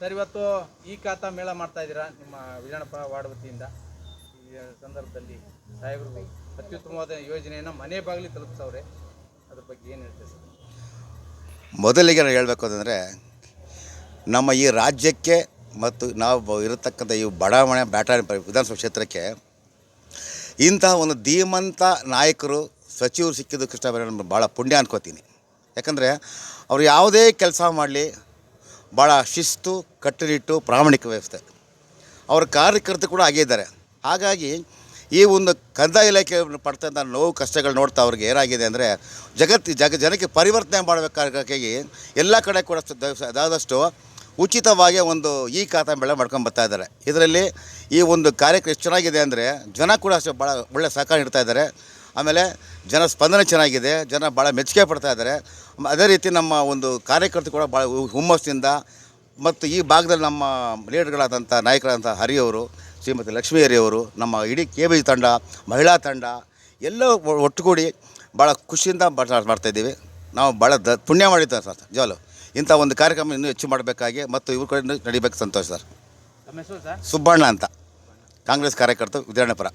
Sir, ಇವತ್ತು ಈ ಖಾತಾ ಮೇಳ ಮಾಡ್ತಾ ಇದ್ದೀರಾ? ನಿಮ್ಮ ವಿಜಯನಪುರ ವಾರ್ಡ್ ವತಿಯಿಂದ ಈ ಸಂದರ್ಭದಲ್ಲಿ ಸಾಹೇಬರು ಅತ್ಯುತ್ತಮವಾದ ಯೋಜನೆಯನ್ನು ಮನೆ ಬಾಗಿಲಿಗೆ ತಲುಪಿಸವ್ರೆ. ಅದ್ರ ಬಗ್ಗೆ ಏನು ಹೇಳ್ತೀವಿ ಸರ್? ಮೊದಲಿಗೆ ನಾನು ಹೇಳಬೇಕು ಅಂತಂದರೆ, ನಮ್ಮ ಈ ರಾಜ್ಯಕ್ಕೆ ಮತ್ತು ನಾವು ಇರತಕ್ಕಂಥ ಈ ಬಡಾವಣೆ ಬ್ಯಾಟರಿ ವಿಧಾನಸಭಾ ಕ್ಷೇತ್ರಕ್ಕೆ ಇಂತಹ ಒಂದು ಧೀಮಂತ ನಾಯಕರು ಸಚಿವರು ಸಿಕ್ಕಿದ್ದು ಕೃಷ್ಣ ಭಾಳ ಪುಣ್ಯ ಅನ್ಕೋತೀನಿ. ಯಾಕಂದರೆ, ಅವರು ಯಾವುದೇ ಕೆಲಸ ಮಾಡಲಿ ಭಾಳ ಶಿಸ್ತು, ಕಟ್ಟುನಿಟ್ಟು, ಪ್ರಾಮಾಣಿಕ ವ್ಯವಸ್ಥೆ. ಅವರ ಕಾರ್ಯಕರ್ತರು ಕೂಡ ಆಗೇ ಇದ್ದಾರೆ. ಹಾಗಾಗಿ ಈ ಒಂದು ಕಂದಾಯ ಇಲಾಖೆ ಪಡ್ತಂಥ ನೋವು, ಕಷ್ಟಗಳು ನೋಡ್ತಾ ಅವ್ರಿಗೆ ಏನಾಗಿದೆ ಅಂದರೆ ಜಗತ್ತು ಜಗ, ಜನಕ್ಕೆ ಪರಿವರ್ತನೆ ಮಾಡಬೇಕಾಗಿ ಎಲ್ಲ ಕಡೆ ಕೂಡ ಆದಷ್ಟು ಉಚಿತವಾಗಿ ಒಂದು ಈ ಖಾತಾ ಬೆಳೆ ಮಾಡ್ಕೊಂಡು ಬರ್ತಾ ಇದ್ದಾರೆ. ಇದರಲ್ಲಿ ಈ ಒಂದು ಕಾರ್ಯಕ್ರಮ ಎಷ್ಟು ಚೆನ್ನಾಗಿದೆ ಅಂದರೆ, ಜನ ಕೂಡ ಅಷ್ಟೇ ಭಾಳ ಒಳ್ಳೆ ಸಹಕಾರ ನೀಡ್ತಾ ಇದ್ದಾರೆ. ಆಮೇಲೆ ಜನ ಸ್ಪಂದನೆ ಚೆನ್ನಾಗಿದೆ ಜನ ಭಾಳ ಮೆಚ್ಚುಗೆ ಪಡ್ತಾ ಇದ್ದಾರೆ. ಅದೇ ರೀತಿ ನಮ್ಮ ಒಂದು ಕಾರ್ಯಕರ್ತರು ಕೂಡ ಭಾಳ ಹುಮ್ಮಸ್ಸಿನಿಂದ ಹುಮ್ಮಸ್ಸಿಂದ ಮತ್ತು ಈ ಭಾಗದಲ್ಲಿ ನಮ್ಮ ಲೀಡರ್ಗಳಾದಂಥ ನಾಯಕರಾದಂಥ ಹರಿಯವರು ಶ್ರೀಮತಿ ಲಕ್ಷ್ಮೀ ಹರಿಯವರು ನಮ್ಮ ಇಡೀ ಕೆ ಬಿ ತಂಡ ಮಹಿಳಾ ತಂಡ ಎಲ್ಲ ಒಟ್ಟುಗೂಡಿ ಭಾಳ ಖುಷಿಯಿಂದ ಮಾಡ್ತಾಯಿದ್ದೀವಿ ನಾವು ಭಾಳ ದ ಪುಣ್ಯ ಮಾಡಿದ್ದೇವೆ ಸರ್ ಜೋಲು ಇಂಥ ಒಂದು ಕಾರ್ಯಕ್ರಮ ಇನ್ನೂ ಹೆಚ್ಚು ಮಾಡಬೇಕಾಗಿ ಮತ್ತು ಇವ್ರ ಕಡೆ ನಡಿಬೇಕು ಸಂತೋಷ ಸರ್. ಸುಬ್ಬಣ್ಣ ಅಂತ ಕಾಂಗ್ರೆಸ್ ಕಾರ್ಯಕರ್ತರು ವಿದ್ಯಾರಣ್ಯಪುರ